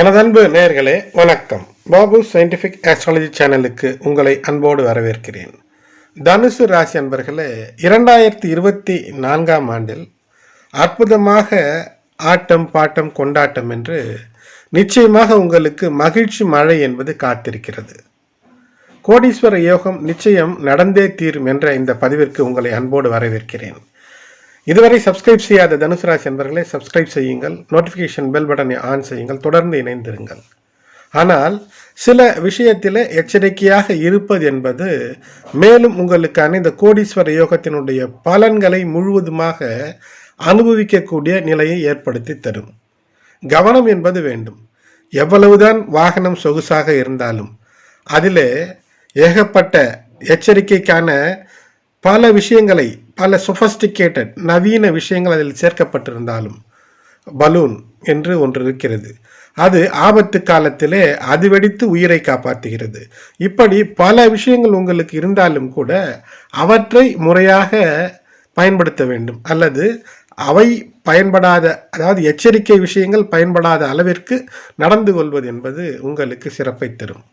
எனதன்பு நேயர்களே வணக்கம். Babu scientific astrology சேனலுக்கு உங்களை அன்போடு வரவேற்கிறேன். தனுசு ராசி அன்பர்களே இரண்டாயிரத்தி இருபத்தி நான்காம் ஆண்டில் அற்புதமாக ஆட்டம் பாட்டம் கொண்டாட்டம் என்று நிச்சயமாக உங்களுக்கு மகிழ்ச்சி மழை என்பது காத்திருக்கிறது. கோடீஸ்வர யோகம் நிச்சயம் நடந்தே தீரும் என்ற இந்த பதிவிற்கு உங்களை அன்போடு வரவேற்கிறேன். இதுவரை சப்ஸ்கிரைப் செய்யாத தனுசு ராசி என்பவர்களே சப்ஸ்கிரைப் செய்யுங்கள். நோட்டிஃபிகேஷன் பெல் பட்டனை ஆன் செய்யுங்கள். தொடர்ந்து இணைந்திருங்கள். ஆனால் சில விஷயத்தில் எச்சரிக்கையாக இருப்பது என்பது மேலும் உங்களுக்கான இந்த கோடீஸ்வர யோகத்தினுடைய பலன்களை முழுவதுமாக அனுபவிக்கக்கூடிய நிலையை ஏற்படுத்தி தரும். கவனம் என்பது வேண்டும். எவ்வளவுதான் வாகனம் சொகுசாக இருந்தாலும் அதிலே ஏகப்பட்ட எச்சரிக்கைக்கான பல விஷயங்களை பல சொஃபஸ்டிகேட்டட் நவீன விஷயங்கள் அதில் சேர்க்கப்பட்டிருந்தாலும் பலூன் என்று ஒன்று இருக்கிறது. அது ஆபத்து காலத்திலே அது வெடித்து உயிரை காப்பாற்றுகிறது. இப்படி பல விஷயங்கள் உங்களுக்கு இருந்தாலும் கூட அவற்றை முறையாக பயன்படுத்த வேண்டும். அல்லது அவை பயன்படாத அதாவது எச்சரிக்கை விஷயங்கள் பயன்படாத அளவிற்கு நடந்து கொள்வது என்பது உங்களுக்கு சிறப்பை தரும்.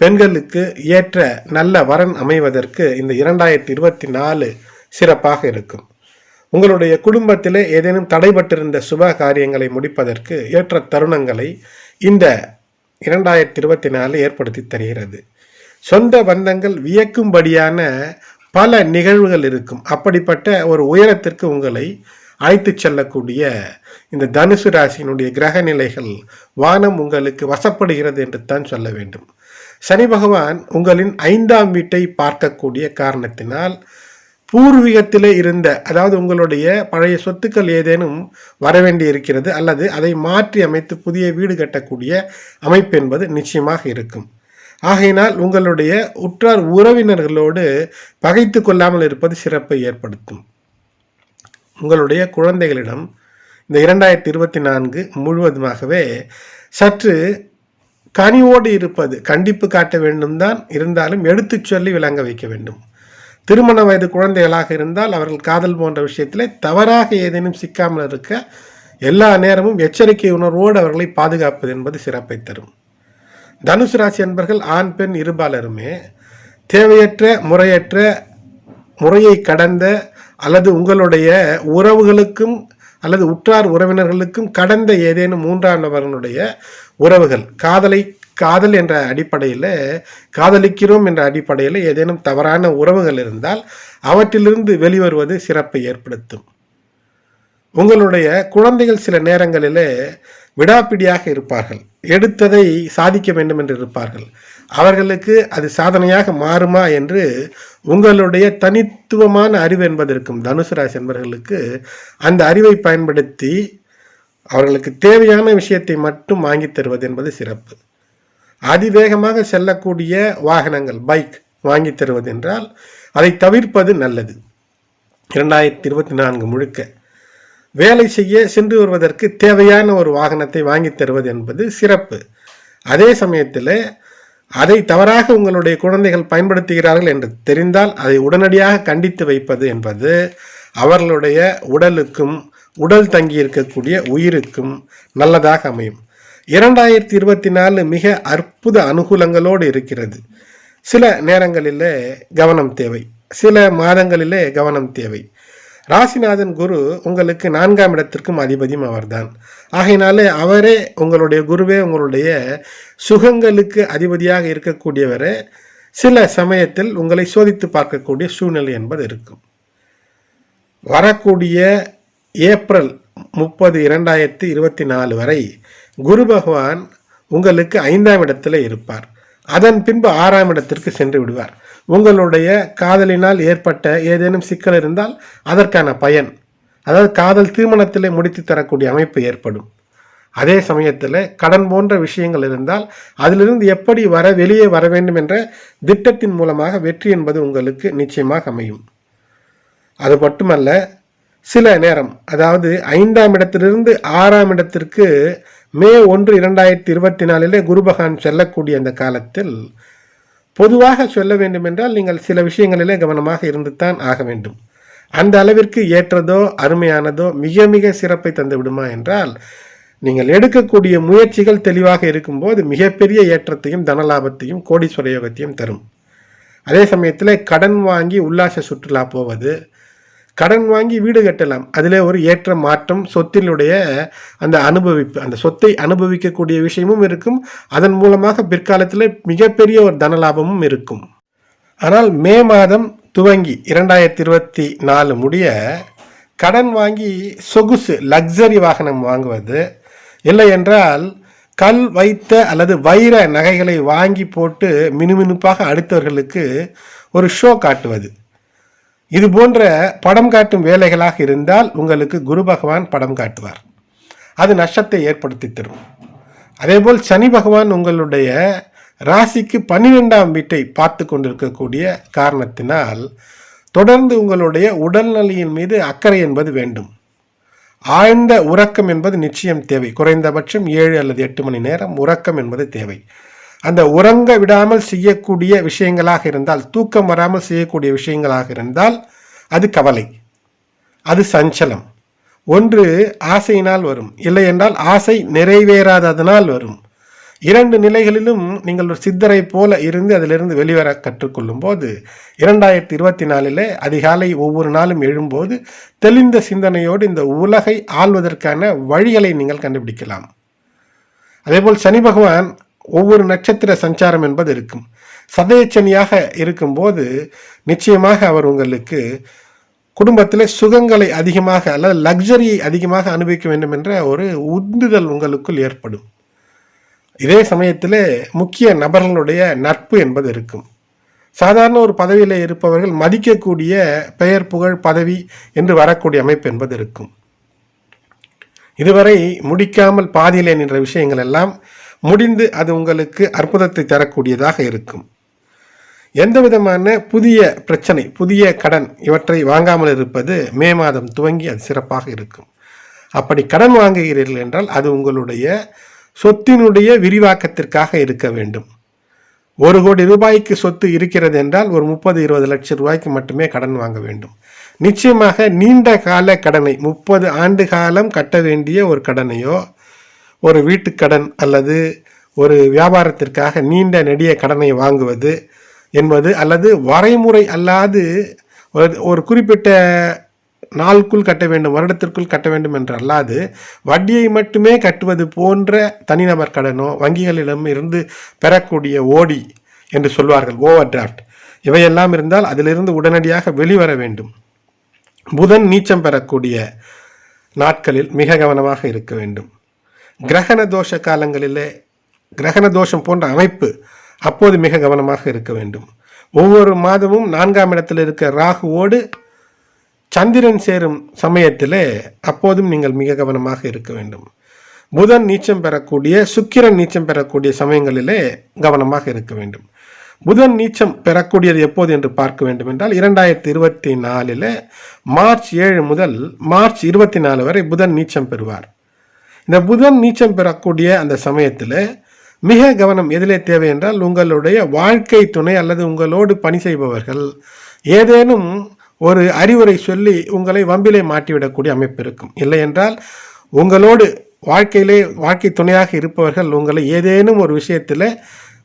பெண்களுக்கு ஏற்ற நல்ல வரன் அமைவதற்கு இந்த இரண்டாயிரத்தி இருபத்தி நாலு சிறப்பாக இருக்கும். உங்களுடைய குடும்பத்திலே ஏதேனும் தடைபட்டிருந்த சுப காரியங்களை முடிப்பதற்கு ஏற்ற தருணங்களை இந்த இரண்டாயிரத்தி இருபத்தி நாலு ஏற்படுத்தி தருகிறது. சொந்த பந்தங்கள் வியக்கும்படியான பல நிகழ்வுகள் இருக்கும். அப்படிப்பட்ட ஒரு உயரத்திற்கு உங்களை அழைத்து செல்லக்கூடிய இந்த தனுசு ராசியினுடைய கிரக நிலைகள் வானம் உங்களுக்கு வசப்படுகிறது என்று தான் சொல்ல வேண்டும். சனி பகவான் உங்களின் ஐந்தாம் வீட்டை பார்க்கக்கூடிய காரணத்தினால் பூர்வீகத்திலே இருந்த அதாவது உங்களுடைய பழைய சொத்துக்கள் ஏதேனும் வரவேண்டி இருக்கிறது அல்லது அதை மாற்றி அமைத்து புதிய வீடு கட்டக்கூடிய அமைப்பு என்பது நிச்சயமாக இருக்கும். ஆகையினால் உங்களுடைய உற்றார் உறவினர்களோடு பகைத்து கொள்ளாமல் இருப்பது சிறப்பை ஏற்படுத்தும். உங்களுடைய குழந்தைகளிடம் இந்த இரண்டாயிரத்தி இருபத்தி நான்கு முழுவதுமாகவே சற்று கனிவோடு இருப்பது கண்டிப்பு காட்ட வேண்டும் தான் இருந்தாலும் எடுத்துச் சொல்லி விளங்க வைக்க வேண்டும். திருமண வயது குழந்தைகளாக இருந்தால் அவர்கள் காதல் போன்ற விஷயத்தில் தவறாக ஏதேனும் சிக்காமல் இருக்க எல்லா நேரமும் எச்சரிக்கை உணர்வோடு அவர்களை பாதுகாப்பது என்பது சிறப்பை தரும். தனுசு ராசி என்பர்கள் ஆண் பெண் இருபாலருமே தேவையற்ற முறையற்ற முறையை கடந்த அல்லது உங்களுடைய உறவுகளுக்கும் அல்லது உற்றார் உறவினர்களுக்கும் கடந்த ஏதேனும் மூன்றாம் நபர்களுடைய உறவுகள் காதலை காதல் என்ற அடிப்படையில் காதலிக்கிறோம் என்ற அடிப்படையில் ஏதேனும் தவறான உறவுகள் இருந்தால் அவற்றிலிருந்து வெளிவருவது சிறப்பை ஏற்படுத்தும். உங்களுடைய குழந்தைகள் சில நேரங்களில் விடாப்பிடியாக இருப்பார்கள். எடுத்ததை சாதிக்க வேண்டும் என்று இருப்பார்கள். அவர்களுக்கு அது சாதனையாக மாறுமா என்று உங்களுடைய தனித்துவமான அறிவு என்பதற்கும் தனுசு ராசி என்பவர்களுக்கு அந்த அறிவை பயன்படுத்தி அவர்களுக்கு தேவையான விஷயத்தை மட்டும் வாங்கி தருவது என்பது சிறப்பு. அதிவேகமாக செல்லக்கூடிய வாகனங்கள் பைக் வாங்கி தருவது என்றால் அதை தவிர்ப்பது நல்லது. இரண்டாயிரத்தி இருபத்தி நான்கு முழுக்க வேலை செய்ய சென்று வருவதற்கு தேவையான ஒரு வாகனத்தை வாங்கி தருவது என்பது சிறப்பு. அதே சமயத்தில் அதை தவறாக உங்களுடைய குழந்தைகள் பயன்படுத்துகிறார்கள் என்று தெரிந்தால் அதை உடனடியாக கண்டித்து வைப்பது என்பது அவர்களுடைய உடலுக்கும் உடல் தங்கி இருக்கக்கூடிய உயிருக்கும் நல்லதாக அமையும். இரண்டாயிரத்தி இருபத்தி நாலு மிக அற்புத அனுகூலங்களோடு இருக்கிறது. சில நேரங்களிலே கவனம் தேவை. சில மாதங்களிலே கவனம் தேவை. ராசிநாதன் குரு உங்களுக்கு நான்காம் இடத்திற்கும் அதிபதியும் அவர்தான். ஆகையினாலே அவரே உங்களுடைய குருவே உங்களுடைய சுகங்களுக்கு அதிபதியாக இருக்கக்கூடியவரே. சில சமயத்தில் உங்களை சோதித்து பார்க்கக்கூடிய சூழ்நிலை என்பது இருக்கும். வரக்கூடிய ஏப்ரல் முப்பது இரண்டாயிரத்தி இருபத்தி நாலு வரை குரு பகவான் உங்களுக்கு ஐந்தாம் இடத்துல இருப்பார். அதன் பின்பு ஆறாம் இடத்திற்கு சென்று விடுவார். உங்களுடைய காதலினால் ஏற்பட்ட ஏதேனும் சிக்கல் இருந்தால் அதற்கான பயன். அதாவது காதல் திருமணத்திலே முடித்து தரக்கூடிய அமைப்பு ஏற்படும். அதே சமயத்தில் கடன் போன்ற விஷயங்கள் இருந்தால் அதிலிருந்து எப்படி வர வெளியே வர வேண்டும் என்ற திட்டத்தின் மூலமாக வெற்றி என்பது உங்களுக்கு நிச்சயமாக அமையும். அது மட்டுமல்ல சில நேரம் அதாவது ஐந்தாம் இடத்திலிருந்து ஆறாம் இடத்திற்கு மே ஒன்று இரண்டாயிரத்தி இருபத்தி நாலிலே குருபகான் செல்லக்கூடிய அந்த காலத்தில் பொதுவாக சொல்ல வேண்டுமென்றால் நீங்கள் சில விஷயங்களிலே கவனமாக இருந்துத்தான் ஆக வேண்டும். அந்த அளவிற்கு ஏற்றதோ அருமையானதோ மிக மிக சிறப்பை தந்து விடுமா என்றால் நீங்கள் எடுக்கக்கூடிய முயற்சிகள் தெளிவாக இருக்கும்போது மிகப்பெரிய ஏற்றத்தையும் தனலாபத்தையும் கோடீஸ்வர யோகத்தையும் தரும். அதே சமயத்தில் கடன் வாங்கி உல்லாச சுற்றுலா போவது கடன் வாங்கி வீடு கட்டலாம். அதில் ஒரு ஏற்ற மாற்றம் சொத்தினுடைய அந்த அனுபவிப்பு அந்த சொத்தை அனுபவிக்கக்கூடிய விஷயமும் இருக்கும். அதன் மூலமாக பிற்காலத்தில் மிகப்பெரிய ஒரு தனலாபமும் இருக்கும். ஆனால் மே மாதம் துவங்கி இரண்டாயிரத்தி இருபத்தி நாலு முடிய கடன் வாங்கி சொகுசு லக்ஸரி வாகனம் வாங்குவது இல்லை என்றால் கல் வைத்த அல்லது வைர நகைகளை வாங்கி போட்டு மினுமினுப்பாக அடுத்தவர்களுக்கு ஒரு ஷோ காட்டுவது. இது போன்ற படம் காட்டும் வேலைகளாக இருந்தால் உங்களுக்கு குரு பகவான் படம் காட்டுவார். அது நஷ்டத்தை ஏற்படுத்தி தரும். அதேபோல் சனி பகவான் உங்களுடைய ராசிக்கு பன்னிரெண்டாம் வீட்டை பார்த்து கொண்டிருக்கக்கூடிய காரணத்தினால் தொடர்ந்து உங்களுடைய உடல்நிலையின் மீது அக்கறை என்பது வேண்டும். ஆழ்ந்த உறக்கம் என்பது நிச்சயம் தேவை. குறைந்தபட்சம் ஏழு அல்லது எட்டு மணி நேரம் உறக்கம் என்பது தேவை. அந்த உறங்க விடாமல் செய்யக்கூடிய விஷயங்களாக இருந்தால் தூக்கம் வராமல் செய்யக்கூடிய விஷயங்களாக இருந்தால் அது கவலை அது சஞ்சலம். ஒன்று ஆசையினால் வரும் இல்லை என்றால் ஆசை நிறைவேறாததனால் வரும். இரண்டு நிலைகளிலும் நீங்கள் ஒரு சித்தரை போல இருந்து அதிலிருந்து வெளிவர கற்றுக்கொள்ளும் போது இரண்டாயிரத்தி இருபத்தி நாலில் அதிகாலை ஒவ்வொரு நாளும் எழும்போது தெளிந்த சிந்தனையோடு இந்த உலகை ஆள்வதற்கான வழிகளை நீங்கள் கண்டுபிடிக்கலாம். அதேபோல் சனி பகவான் ஒவ்வொரு நட்சத்திர சஞ்சாரம் என்பது இருக்கும். சதயச்சனியாக இருக்கும்போது நிச்சயமாக அவர் உங்களுக்கு குடும்பத்தில் சுகங்களை அதிகமாக அல்லது லக்ஸரியை அதிகமாக அனுபவிக்க வேண்டும் என்ற ஒரு உந்துதல் உங்களுக்குள் ஏற்படும். இதே சமயத்தில் முக்கிய நபர்களுடைய நட்பு என்பது இருக்கும். சாதாரண ஒரு பதவியில் இருப்பவர்கள் மதிக்கக்கூடிய பெயர் புகழ் பதவி என்று வரக்கூடிய அமைப்பு என்பது இருக்கும். இதுவரை முடிக்காமல் பாதியிலே நின்ற விஷயங்கள் எல்லாம் முடிந்து அது உங்களுக்கு அற்புதத்தை தரக்கூடியதாக இருக்கும். எந்த விதமான புதிய பிரச்சனை புதிய கடன் இவற்றை வாங்காமல் இருப்பது மே மாதம் துவங்கி அது சிறப்பாக இருக்கும். அப்படி கடன் வாங்குகிறீர்கள் என்றால் அது உங்களுடைய சொத்தினுடைய விரிவாக்கத்திற்காக இருக்க வேண்டும். ஒரு கோடி ரூபாய்க்கு சொத்து இருக்கிறது என்றால் ஒரு முப்பது இருபது லட்சம் ரூபாய்க்கு மட்டுமே கடன் வாங்க வேண்டும். நிச்சயமாக நீண்ட கால கடனை முப்பது ஆண்டு காலம் கட்ட வேண்டிய ஒரு கடனையோ ஒரு வீட்டுக்கடன் அல்லது ஒரு வியாபாரத்திற்காக நீண்ட நெடிய கடனை வாங்குவது என்பது அல்லது வரைமுறை அல்லாது ஒரு- ஒரு குறிப்பிட்ட நாளுக்குள் கட்ட வேண்டும் வருடத்திற்குள் கட்ட வேண்டும் என்று அல்லாது வட்டியை மட்டுமே கட்டுவது போன்ற தனிநபர் கடனோ வங்கிகளிடம் இருந்து பெறக்கூடிய ஓடி என்று சொல்வார்கள் ஓவர் டிராஃப்ட் இவையெல்லாம் இருந்தால் அதிலிருந்து உடனடியாக வெளிவர வேண்டும். புதன் நீச்சம் பெறக்கூடிய நாட்களில் மிக கவனமாக இருக்க வேண்டும். கிரகண தோஷ காலங்களிலே கிரகண தோஷம் போன்ற அமைப்பு அப்போது மிக கவனமாக இருக்க வேண்டும். ஒவ்வொரு மாதமும் நான்காம் இடத்தில் இருக்க ராகுவோடு சந்திரன் சேரும் சமயத்திலே அப்போதும் நீங்கள் மிக கவனமாக இருக்க வேண்டும். புதன் நீச்சம் பெறக்கூடிய சுக்கிரன் நீச்சம் பெறக்கூடிய சமயங்களிலே கவனமாக இருக்க வேண்டும். புதன் நீச்சம் பெறக்கூடியது எப்போது என்று பார்க்க வேண்டும் என்றால் இரண்டாயிரத்தி இருபத்தி நாலில் மார்ச் ஏழு முதல் மார்ச் இருபத்தி நாலு வரை புதன் நீச்சம் பெறுவார். இந்த புதன் நீச்சம் பெறக்கூடிய அந்த சமயத்தில் மிக கவனம் எதிலே தேவை என்றால் உங்களுடைய வாழ்க்கை துணை அல்லது உங்களோடு பணி செய்பவர்கள் ஏதேனும் ஒரு அறிவுரை சொல்லி உங்களை வம்பிலே மாட்டிவிடக்கூடிய அமைப்பு இருக்கும். இல்லை என்றால் உங்களோடு வாழ்க்கையிலே வாழ்க்கை துணையாக இருப்பவர்கள் உங்களை ஏதேனும் ஒரு விஷயத்தில்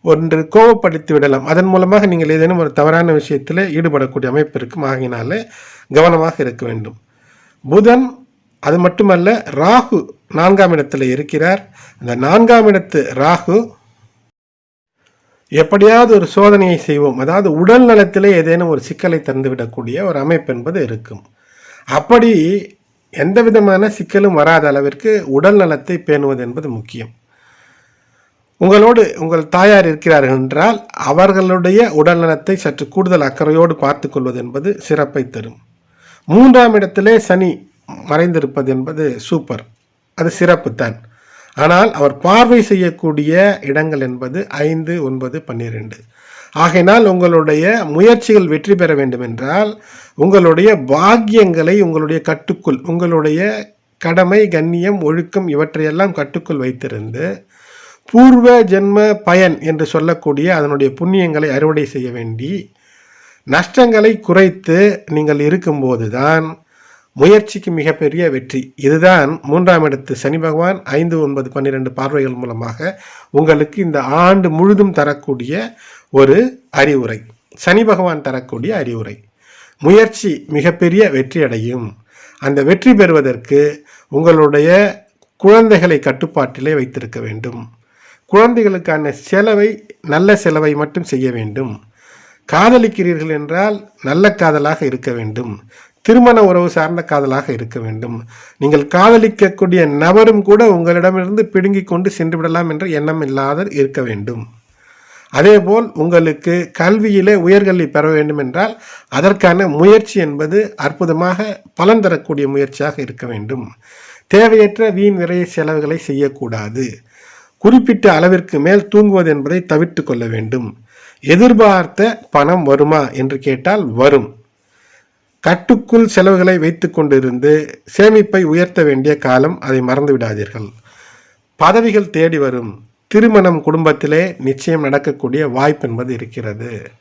ஒன்று கோபப்படுத்தி விடலாம். அதன் மூலமாக நீங்கள் ஏதேனும் ஒரு தவறான விஷயத்தில் ஈடுபடக்கூடிய அமைப்பு இருக்கும். ஆகினால கவனமாக இருக்க வேண்டும். புதன் அது மட்டுமல்ல ராகு நான்காம் இடத்துல இருக்கிறார். அந்த நான்காம் இடத்து ராகு எப்படியாவது ஒரு சோதனையை செய்வோம். அதாவது உடல் நலத்திலே ஏதேனும் ஒரு சிக்கலை தந்துவிடக்கூடிய ஒரு அமைப்பு என்பது இருக்கும். அப்படி எந்த விதமான சிக்கலும் வராத அளவிற்கு உடல் நலத்தை பேணுவது என்பது முக்கியம். உங்களோடு உங்கள் தாயார் இருக்கிறார்கள் என்றால் அவர்களுடைய உடல் நலத்தை சற்று கூடுதல் அக்கறையோடு பார்த்து கொள்வது என்பது சிறப்பை தரும். மூன்றாம் இடத்திலே சனி மறைந்திருப்பது என்பது சூப்பர். அது சிறப்பு தான் ஆனால் அவர் பார்வை செய்யக்கூடிய இடங்கள் என்பது ஐந்து ஒன்பது பன்னிரெண்டு. ஆகையினால் உங்களுடைய முயற்சிகள் வெற்றி பெற வேண்டும் என்றால் உங்களுடைய பாக்கியங்களை உங்களுடைய கட்டுக்குள் உங்களுடைய கடமை கண்ணியம் ஒழுக்கம் இவற்றையெல்லாம் கட்டுக்குள் வைத்திருந்து பூர்வ ஜென்ம பயன் என்று சொல்லக்கூடிய அதனுடைய புண்ணியங்களை அறுவடை செய்ய வேண்டி நஷ்டங்களை குறைத்து நீங்கள் இருக்கும்போது தான் முயற்சிக்கு மிகப்பெரிய வெற்றி. இதுதான் மூன்றாம் இடத்து சனி பகவான் ஐந்து ஒன்பது பன்னிரெண்டு பார்வைகள் மூலமாக உங்களுக்கு இந்த ஆண்டு முழுதும் தரக்கூடிய ஒரு அறிவுரை. சனி பகவான் தரக்கூடிய அறிவுரை. முயற்சி மிகப்பெரிய வெற்றி அடையும். அந்த வெற்றி பெறுவதற்கு உங்களுடைய குழந்தைகளை கட்டுப்பாட்டிலே வைத்திருக்க வேண்டும். குழந்தைகளுக்கான செலவை நல்ல செலவை மட்டும் செய்ய வேண்டும். காதலிக்கிறீர்கள் என்றால் நல்ல காதலாக இருக்க வேண்டும். திருமண உறவு சார்ந்த காதலாக இருக்க வேண்டும். நீங்கள் காதலிக்கக்கூடிய நபரும் கூட உங்களிடமிருந்து பிடுங்கிக் கொண்டு சென்று விடலாம் என்ற எண்ணம் இல்லாத இருக்க வேண்டும். அதேபோல் உங்களுக்கு கல்வியிலே உயர்கல்வி பெற வேண்டும் என்றால் அதற்கான முயற்சி என்பது அற்புதமாக பலன் தரக்கூடிய முயற்சியாக இருக்க வேண்டும். தேவையற்ற வீண் விரைய செலவுகளை செய்யக்கூடாது. குறிப்பிட்ட அளவிற்கு மேல் தூங்குவது என்பதை தவிர்த்து கொள்ள வேண்டும். எதிர்பார்த்த பணம் வருமா என்று கேட்டால் வரும். கட்டுக்குள் செலவுகளை வைத்து கொண்டிருந்து சேமிப்பை உயர்த்த வேண்டிய காலம் அதை மறந்து விடாதீர்கள். பதவிகள் தேடி வரும். திருமணம் குடும்பத்திலே நிச்சயம் நடக்கக்கூடிய வாய்ப்பு என்பது இருக்கிறது.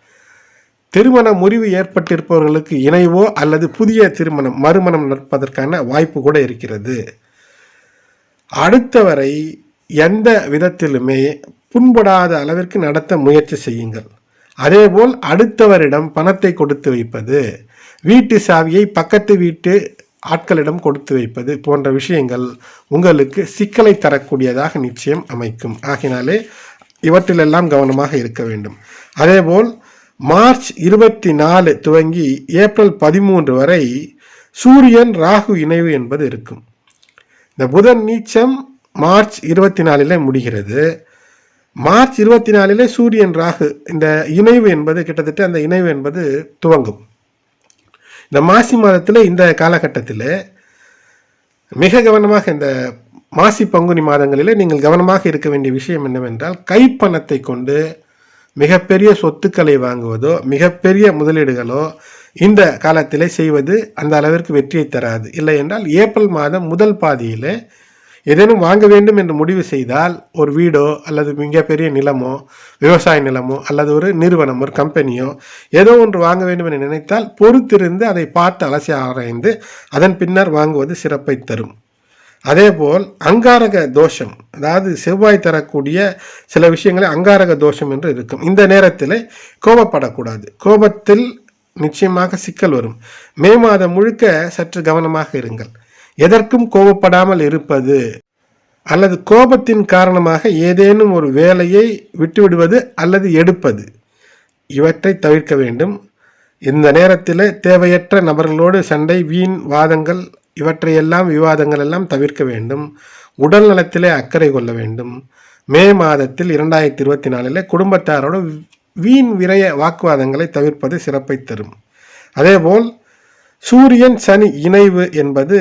திருமண முறிவு ஏற்பட்டிருப்பவர்களுக்கு இணைவோ அல்லது புதிய திருமணம் மறுமணம் நடப்பதற்கான வாய்ப்பு கூட இருக்கிறது. அடுத்தவரை எந்த விதத்திலுமே புண்படாத அளவிற்கு நடத்த முயற்சி செய்யுங்கள். அதேபோல் அடுத்தவரிடம் பணத்தை கொடுத்து வைப்பது வீட்டு சாவியை பக்கத்து வீட்டு ஆட்களிடம் கொடுத்து வைப்பது போன்ற விஷயங்கள் உங்களுக்கு சிக்கலை தரக்கூடியதாக நிச்சயம் அமைக்கும். ஆகினாலே இவற்றிலெல்லாம் கவனமாக இருக்க வேண்டும். அதேபோல் மார்ச் இருபத்தி நாலு துவங்கி ஏப்ரல் பதிமூன்று வரை சூரியன் ராகு இணைவு என்பது இருக்கும். இந்த புதன் நீச்சம் மார்ச் இருபத்தி நாலில் முடிகிறது. மார்ச் இருபத்தி நாலில் சூரியன் ராகு இந்த இணைவு என்பது கிட்டத்தட்ட அந்த இணைவு என்பது துவங்கும். இந்த மாசி மாதத்தில் இந்த காலகட்டத்தில் மிக கவனமாக இந்த மாசி பங்குனி மாதங்களில் நீங்கள் கவனமாக இருக்க வேண்டிய விஷயம் என்னவென்றால் கைப்பணத்தை கொண்டு மிகப்பெரிய சொத்துக்களை வாங்குவதோ மிகப்பெரிய முதலீடுகளோ இந்த காலத்திலே செய்வது அந்த அளவிற்கு வெற்றியை தராது. இல்லை என்றால் ஏப்ரல் மாதம் முதல் பாதியிலே ஏதேனும் வாங்க வேண்டும் என்று முடிவு செய்தால் ஒரு வீடோ அல்லது மிகப்பெரிய நிலமோ விவசாய நிலமோ அல்லது ஒரு நிறுவனம் ஒரு கம்பெனியோ ஏதோ ஒன்று வாங்க வேண்டும் என்று நினைத்தால் பொறுத்திருந்து அதை பார்த்து அலசி ஆராய்ந்து அதன் பின்னர் வாங்குவது சிறப்பை தரும். அதேபோல் அங்காரக தோஷம் அதாவது செவ்வாய் தரக்கூடிய சில விஷயங்களை அங்காரக தோஷம் என்று இருக்கும். இந்த நேரத்தில் கோபப்படக்கூடாது. கோபத்தில் நிச்சயமாக சிக்கல் வரும். மே மாதம் முழுக்க சற்று கவனமாக இருங்கள். எதற்கும் கோபப்படாமல் இருப்பது அல்லது கோபத்தின் காரணமாக ஏதேனும் ஒரு வேலையை விட்டுவிடுவது அல்லது எடுப்பது. இவற்றை தவிர்க்க வேண்டும். இந்த நேரத்தில் தேவையற்ற நபர்களோடு சண்டை வீண் வாதங்கள் இவற்றையெல்லாம் விவாதங்கள் எல்லாம் தவிர்க்க வேண்டும். உடல் நலத்திலே அக்கறை கொள்ள வேண்டும். மே மாதத்தில் இரண்டாயிரத்தி இருபத்தி நாலில் குடும்பத்தாரோடு வீண் விரய வாக்குவாதங்களை தவிர்ப்பது சிறப்பை தரும். அதேபோல் சூரியன் சனி இணைவு என்பது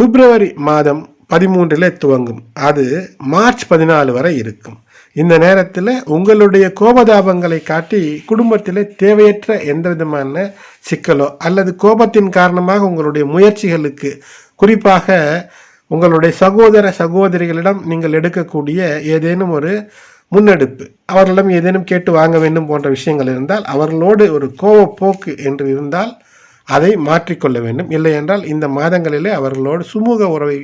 பிப்ரவரி மாதம் பதிமூன்றில் துவங்கும். அது மார்ச் பதினாலு வரை இருக்கும். இந்த நேரத்தில் உங்களுடைய கோபதாபங்களை காட்டி குடும்பத்தில் தேவையற்ற எந்த விதமான சிக்கலோ அல்லது கோபத்தின் காரணமாக உங்களுடைய முயற்சிகளுக்கு குறிப்பாக உங்களுடைய சகோதர சகோதரிகளிடம் நீங்கள் எடுக்கக்கூடிய ஏதேனும் ஒரு முன்னெடுப்பு அவர்களிடம் ஏதேனும் கேட்டு வாங்க வேண்டும் போன்ற விஷயங்கள் இருந்தால் அவர்களோடு ஒரு கோபப்போக்கு என்று இருந்தால் அதை மாற்றிக்கொள்ள வேண்டும். இல்லை என்றால் இந்த மாதங்களிலே அவர்களோடு சுமூக உறவை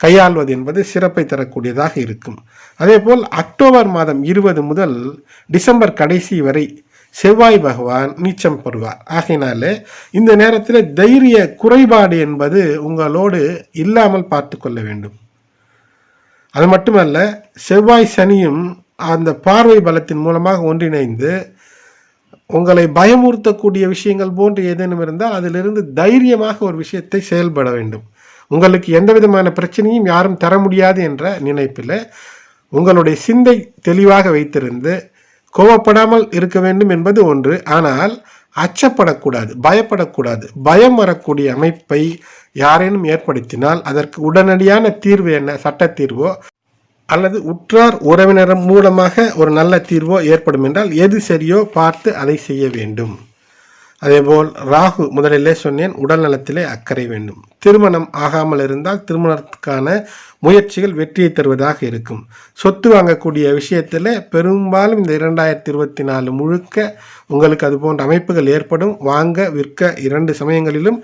கையாள்வது என்பது சிறப்பை தரக்கூடியதாக இருக்கும். அதேபோல் அக்டோபர் மாதம் இருபது முதல் டிசம்பர் கடைசி வரை செவ்வாய் பகவான் நீச்சம் பெறுவார். ஆகையினாலே இந்த நேரத்தில் தைரிய குறைபாடு என்பது உங்களோடு இல்லாமல் பார்த்து கொள்ள வேண்டும். அது மட்டுமல்ல செவ்வாய் சனியும் அந்த பார்வை பலத்தின் மூலமாக ஒன்றிணைந்து உங்களை பயமுறுத்தக்கூடிய விஷயங்கள் போன்று ஏதேனும் இருந்தால் அதிலிருந்து தைரியமாக ஒரு விஷயத்தை செயல்பட வேண்டும். உங்களுக்கு எந்த விதமான பிரச்சனையும் யாரும் தர முடியாது என்ற நினைப்பில் உங்களுடைய சிந்தை தெளிவாக வைத்திருந்து கோவப்படாமல் இருக்க வேண்டும் என்பது ஒன்று. ஆனால் அச்சப்படக்கூடாது பயப்படக்கூடாது. பயம் வரக்கூடிய அமைப்பை யாரேனும் ஏற்படுத்தினால் அதற்கு உடனடியான தீர்வு என்ன சட்ட தீர்வோ அல்லது உற்றார் உறவினர் மூலமாக ஒரு நல்ல தீர்வோ ஏற்படும் என்றால் எது சரியோ பார்த்து அதை செய்ய வேண்டும். அதேபோல் ராகு முதலிலே சொன்னேன் உடல் நலத்திலே அக்கறை வேண்டும். திருமணம் ஆகாமல் இருந்தால் திருமணத்துக்கான முயற்சிகள் வெற்றியை தருவதாக இருக்கும். சொத்து வாங்கக்கூடிய விஷயத்தில் பெரும்பாலும் இந்த இரண்டாயிரத்தி இருபத்தி நாலு முழுக்க உங்களுக்கு அது போன்ற அமைப்புகள் ஏற்படும். வாங்க விற்க இரண்டு சமயங்களிலும்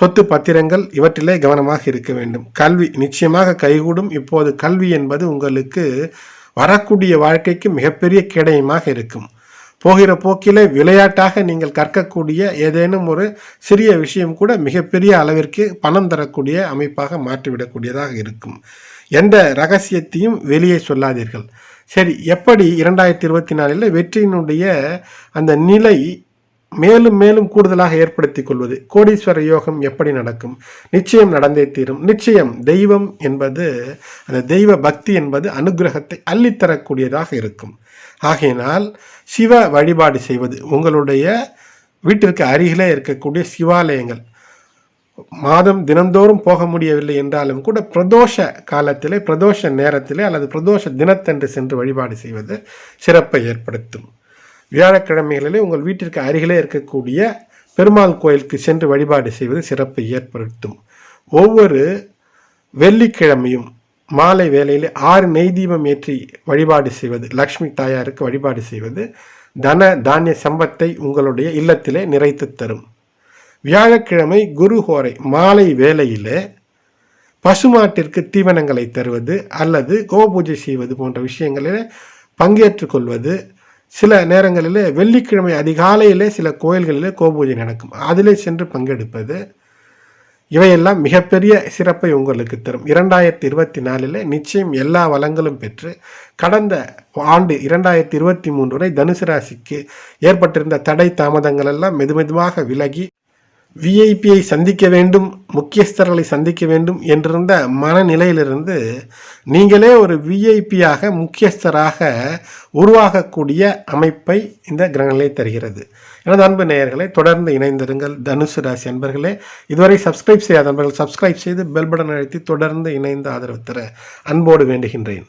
சொத்து பத்திரங்கள் இவற்றிலே கவனமாக இருக்க வேண்டும். கல்வி நிச்சயமாக கைகூடும். இப்போது கல்வி என்பது உங்களுக்கு வரக்கூடிய வாழ்க்கைக்கு மிகப்பெரிய கேடயமாக இருக்கும். போகிற போக்கிலே விளையாட்டாக நீங்கள் கற்கக்கூடிய ஏதேனும் ஒரு சிறிய விஷயம் கூட மிகப்பெரிய அளவிற்கு பணம் தரக்கூடிய அமைப்பாக மாற்றிவிடக்கூடியதாக இருக்கும். எந்த ரகசியத்தையும் வெளியே சொல்லாதீர்கள். சரி எப்படி இரண்டாயிரத்தி இருபத்தி நாலில் வெற்றியினுடைய அந்த நிலை மேலும் மேலும் கூடுதலாக ஏற்படுத்திக் கொள்வது. கோடீஸ்வர யோகம் எப்படி நடக்கும்? நிச்சயம் நடந்தே தீரும். நிச்சயம் தெய்வம் என்பது அந்த தெய்வ பக்தி என்பது அனுகிரகத்தை அள்ளித்தரக்கூடியதாக இருக்கும். ஆகையினால் சிவ வழிபாடு செய்வது உங்களுடைய வீட்டிற்கு அருகிலே இருக்கக்கூடிய சிவாலயங்கள். மாதம் தினந்தோறும் போக முடியவில்லை என்றாலும் கூட பிரதோஷ காலத்திலே பிரதோஷ நேரத்திலே அல்லது பிரதோஷ தினத்தன்று சென்று வழிபாடு செய்வது சிறப்பை ஏற்படுத்தும். வியாழக்கிழமைகளிலே உங்கள் வீட்டிற்கு அருகிலே இருக்கக்கூடிய பெருமாள் கோயிலுக்கு சென்று வழிபாடு செய்வது சிறப்பை ஏற்படுத்தும். ஒவ்வொரு வெள்ளிக்கிழமையும் மாலை வேளையில் ஆறு நெய் தீபம் ஏற்றி வழிபாடு செய்வது லக்ஷ்மி தாயாருக்கு வழிபாடு செய்வது தன தானிய சம்பத்தை உங்களுடைய இல்லத்திலே நிறைத்து தரும். வியாழக்கிழமை குரு ஹோரை மாலை வேளையிலே பசுமாட்டிற்கு தீவனங்களை தருவது அல்லது கோபூஜை செய்வது போன்ற விஷயங்களில் பங்கேற்றுக் கொள்வது சில நேரங்களில் வெள்ளிக்கிழமை அதிகாலையிலே சில கோயில்களிலே கோபூஜை நடக்கும். அதிலே சென்று பங்கெடுப்பது இவையெல்லாம் மிகப்பெரிய சிறப்பை உங்களுக்கு தரும். இரண்டாயிரத்தி இருபத்தி நாலில் நிச்சயம் எல்லா வளங்களும் பெற்று கடந்த ஆண்டு இரண்டாயிரத்தி இருபத்தி மூன்று வரை தனுசு ராசிக்கு ஏற்பட்டிருந்த தடை தாமதங்கள் எல்லாம் மெதுமெதுவாக விலகி விஐபியை சந்திக்க வேண்டும் முக்கியஸ்தர்களை சந்திக்க வேண்டும் என்றிருந்த மனநிலையிலிருந்து நீங்களே ஒரு விஐபியாக முக்கியஸ்தராக உருவாகக்கூடிய அமைப்பை இந்த கிரகநிலை தருகிறது. எனது அன்பு நேயர்களை தொடர்ந்து இணைந்திருங்கள். தனுசு ராசி அன்பர்களே இதுவரை சப்ஸ்கிரைப் செய்யாத அன்பர்கள் சப்ஸ்கிரைப் செய்து பெல் பட்டன் அழுத்தி தொடர்ந்து இணைந்து ஆதரவு தர அன்போடு வேண்டுகின்றேன்.